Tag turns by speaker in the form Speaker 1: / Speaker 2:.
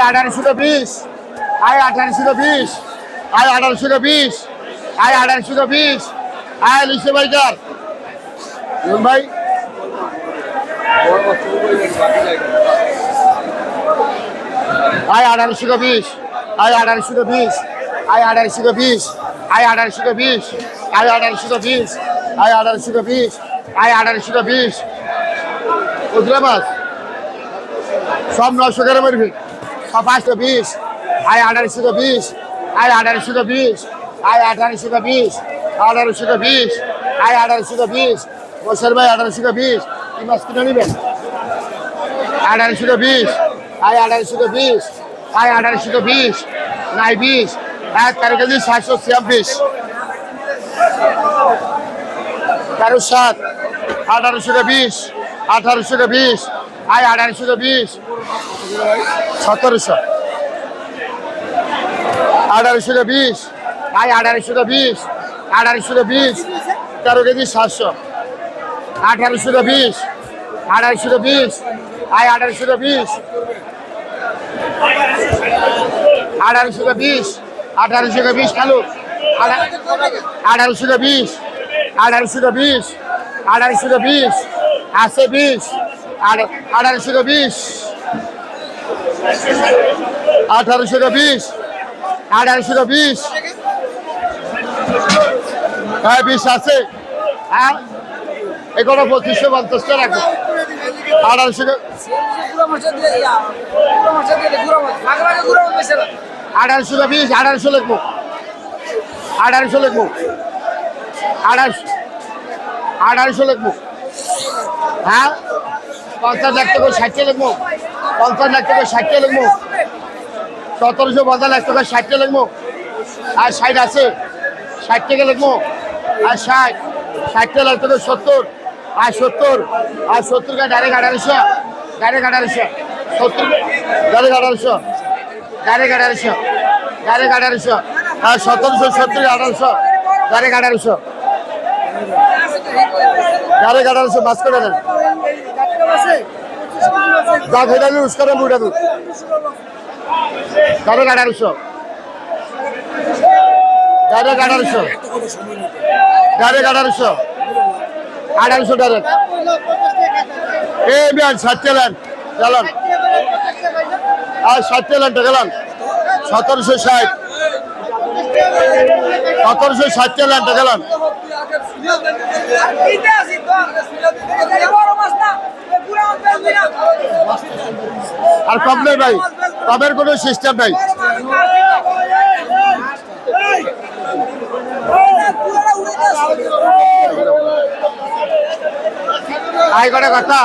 Speaker 1: আঠারোশো বিশ আয় আঠারোশো বিশ আয় আঠারোশো বিশ আয় আঠারোশো বিশ আয় লিখছে ভাইকার ভাই আয় আঠারোশো বিশ আয় আঠারোশো বিশ আয় আঠারোশো বিশ আয় আঠারোশো বিশ আয় আঠারোশো বিশ আয় আঠারোশো বিশ আয় আঠারোশো বিশ বুঝলে মাস সব নশো করে মারবি সব পাঁচশো বিশ আয় আঠারোশো বিশ আয় আঠারোশো বিশ আয় আঠারোশো বিশ আঠারোশো বিশ আয় আঠারোশো বিশ বসের ভাই আঠারোশো বিশ কি মাছ কিনে নেবেন আঠারোশো বিশ আয় আঠারোশো বিশ আয় আঠারোশো বিশ নাই বিশ এক তেরো কেজি সাতশো ছিয়াব্বিশ তেরো সাত আঠারোশো বিশ আঠারোশো বিশ আয় আঠারোশো বিশ সতেরোশো আঠারোশো বিশ আয় আঠারোশো বিশ আঠারোশো বিশ তেরো কেজি সাতশো আঠারোশো বিশ আঠারোশো বিশ আয় আঠারোশো বিশ আঠারোশো বিশ আঠারোশো বিশ খালু আঠারোশো বিশ আঠারোশো বিশ আঠারোশো বিশ আছে বিশ আঠারোশো বিশ আঠারোশো বিশ? আঠারোশো বিশ? হ্যাঁ বিশ আছে। হ্যাঁ। এগুলো পঁচিশশো পঞ্চাশটা রাখো আঠারোশো আঠারোশো বিশ আঠারোশো লিখব। আঠারোশো লিখব। আঠারোশো আঠারোশো লিখব। হ্যাঁ? পঞ্চাশ লাখ টাকা ষাটটা লিখব। পঞ্চাশ লাখ টাকা ষাটটা লিখব সতেরোশো পঞ্চাশ লাখ টাকা ষাটটা লিখব আর ষাট আছে, ষাট টাকা লিখব আর ষাট লাখ টাকা সত্তর। আর সত্তর আর সত্তর কা ডাইরেক্ট আঠারোশো। ডাইরেক্ট আঠারোশো। সত্তর ডাইরেক্ট আঠারোশো। ডাইরেক্ট আঠারোশো। ডাইরেক্ট আঠারোশো। আর সতেরোশো, সত্তর আঠারোশো। ডাইরেক্ট আঠারোশো। ডাইরেক্ট আঠারোশো, বাস করে যা ভেটা দিন উস্কারে বুড়া দিন ডাইরেক্ট আঠারোশো ডাইরেক্ট আঠারোশো ডাইরেক্ট আঠারোশো আঠারোশো ডাইরেক্ট এই বিয়ান চালান চালান আর ষাট চালানটা গেলাম সতেরোশো ষাট। সতেরোশো ষাট চালানটা গেলাম আর কম নেই ভাই। কোনো সিস্টেম নাই। আয় করে কথা।